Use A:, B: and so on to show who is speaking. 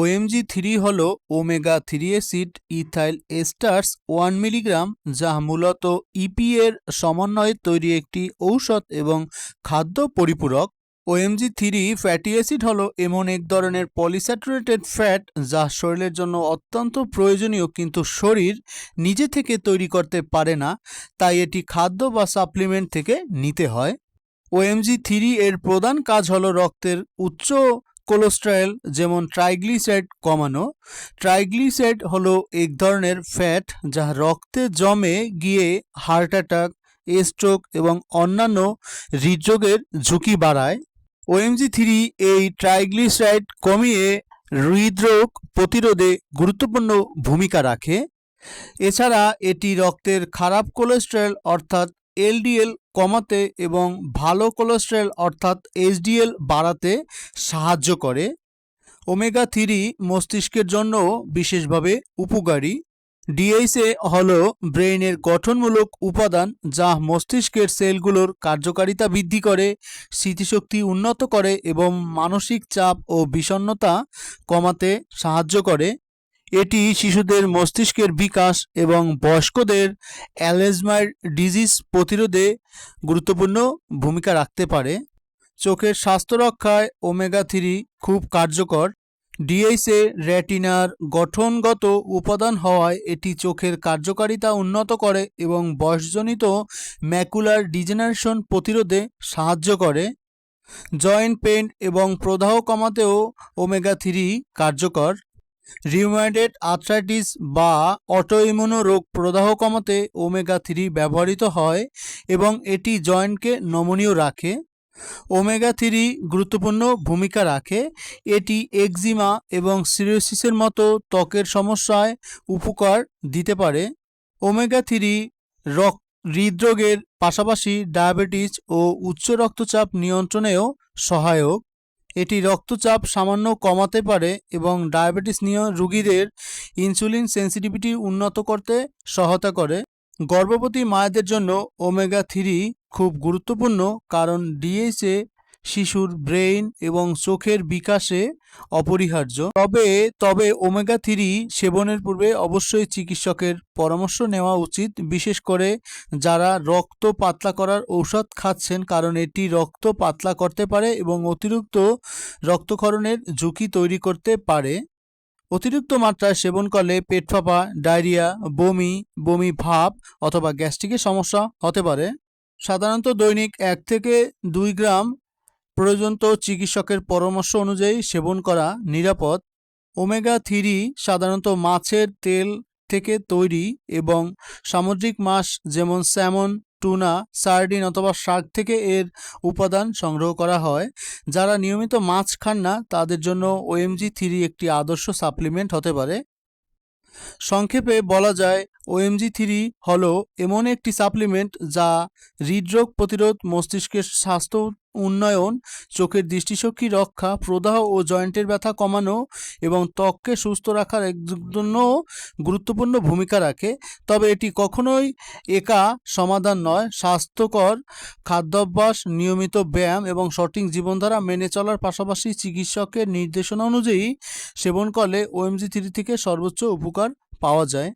A: OMG three হল omega three acid ethyl esters one milligram যা মূলত ইপি এর সমন্বয়ে তৈরি একটি ঔষধ এবং খাদ্য পরিপূরক। ওএমজি থ্রি ফ্যাটি অ্যাসিড হল এমন এক ধরনের পলিস্যাচুরেটেড ফ্যাট যা শরীরের জন্য অত্যন্ত প্রয়োজনীয়, কিন্তু শরীর নিজে থেকে তৈরি করতে পারে না, তাই এটি খাদ্য বা সাপ্লিমেন্ট থেকে নিতে হয়। ওএমজি থ্রি এর প্রধান কাজ হল রক্তের উচ্চ কোলেস্টেরল, যেমন ট্রাইগ্লিসাইড কমানো। ট্রাইগ্লিসাইড হলো এক ধরনের ফ্যাট যা রক্তে জমে গিয়ে হার্ট অ্যাটাক, স্ট্রোক এবং অন্যান্য হৃদরোগের ঝুঁকি বাড়ায়। ওএমজি থ্রি এই ট্রাইগ্লিসাইড কমিয়ে হৃদরোগ প্রতিরোধে গুরুত্বপূর্ণ ভূমিকা রাখে। এছাড়া এটি রক্তের খারাপ কোলেস্টেরল, অর্থাৎ এলডিএল কমাতে এবং ভালো কোলেস্টেরল অর্থাৎ এইচডিএল বাড়াতে সাহায্য করে। ওমেগা থ্রি মস্তিষ্কের জন্য বিশেষভাবে উপকারী। ডিএইসএ হল ব্রেইনের গঠনমূলক উপাদান যা মস্তিষ্কের সেলগুলোর কার্যকারিতা বৃদ্ধি করে, স্মৃতিশক্তি উন্নত করে এবং মানসিক চাপ ও বিষণ্ণতা কমাতে সাহায্য করে। এটি শিশুদের মস্তিষ্কের বিকাশ এবং বয়স্কদের অ্যালঝাইমার ডিজিজ প্রতিরোধে গুরুত্বপূর্ণ ভূমিকা রাখতে পারে। চোখের স্বাস্থ্য রক্ষায় ওমেগা থ্রি খুব কার্যকর। ডিএইসে রেটিনার গঠনগত উপাদান হওয়ায় এটি চোখের কার্যকারিতা উন্নত করে এবং বয়সজনিত ম্যাকুলার ডিজেনারেশন প্রতিরোধে সাহায্য করে। জয়েন্ট পেন এবং প্রদাহ কমাতেও ওমেগা থ্রি কার্যকর। রিউমাটেড আর্থ্রাইটিস বা অটোইমিউনো রোগ প্রদাহ কমাতে ওমেগা থ্রি ব্যবহৃত হয় এবং এটি জয়েন্টকে নমনীয় রাখে। ওমেগা থ্রি গুরুত্বপূর্ণ ভূমিকা রাখে। এটি একজিমা এবং সিরোসিসের মতো ত্বকের সমস্যায় উপকার দিতে পারে। ওমেগা থ্রি রক, হৃদরোগের পাশাপাশি ডায়াবেটিস ও উচ্চ রক্তচাপ নিয়ন্ত্রণেও সহায়ক। এটি রক্তচাপ সামান্য কমাতে পারে এবং ডায়াবেটিস নিয়ে রোগীদের ইনসুলিন সেন্সিটিভিটি উন্নত করতে সহায়তা করে। গর্ভবতী মায়েদের জন্য ওমেগা থ্রি খুব গুরুত্বপূর্ণ কারণ ডিএসএ শিশুর ব্রেইন এবং চোখের বিকাশে অপরিহার্য। তবে তবে ওমেগা থ্রি সেবনের পূর্বে অবশ্যই চিকিৎসকের পরামর্শ নেওয়া উচিত, বিশেষ করে যারা রক্ত পাতলা করার ঔষধ খাচ্ছেন, কারণ এটি রক্ত পাতলা করতে পারে এবং অতিরিক্ত রক্তক্ষরণের ঝুঁকি তৈরি করতে পারে। অতিরিক্ত মাত্রায় সেবন করলে পেট ফাঁপা, ডায়রিয়া, বমি বমি ভাব অথবা গ্যাস্ট্রিকের সমস্যা হতে পারে। সাধারণত দৈনিক এক থেকে দুই গ্রাম প্রয়োজনত চিকিৎসকের পরামর্শ অনুযায়ী সেবন করা নিরাপদ। ওমেগা থ্রি সাধারণত মাছের তেল থেকে তৈরি এবং সামুদ্রিক মাছ যেমন স্যামন, টুনা, সার্ডিন অথবা শাক থেকে এর উপাদান সংগ্রহ করা হয়। যারা নিয়মিত মাছ খান না, তাদের জন্য ওএমজি থ্রি একটি আদর্শ সাপ্লিমেন্ট হতে পারে। সংক্ষেপে বলা যায়, ওএমজি থ্রি হল এমন একটি সাপ্লিমেন্ট যা হৃদরোগ প্রতিরোধ মস্তিষ্কের স্বাস্থ্য উন্নয়ন, চোখের দৃষ্টিশক্তি রক্ষা, প্রদাহ ও জয়েন্টের ব্যথা কমানো এবং ত্বককে সুস্থ রাখার জন্য গুরুত্বপূর্ণ ভূমিকা রাখে। তবে এটি কখনোই একা সমাধান নয়। স্বাস্থ্যকর খাদ্যাভ্যাস, নিয়মিত ব্যায়াম এবং সঠিক জীবনধারা মেনে চলার পাশাপাশি চিকিৎসকের নির্দেশনা অনুযায়ী সেবন করলে ওএমজি থ্রি থেকে সর্বোচ্চ উপকার পাওয়া যায়।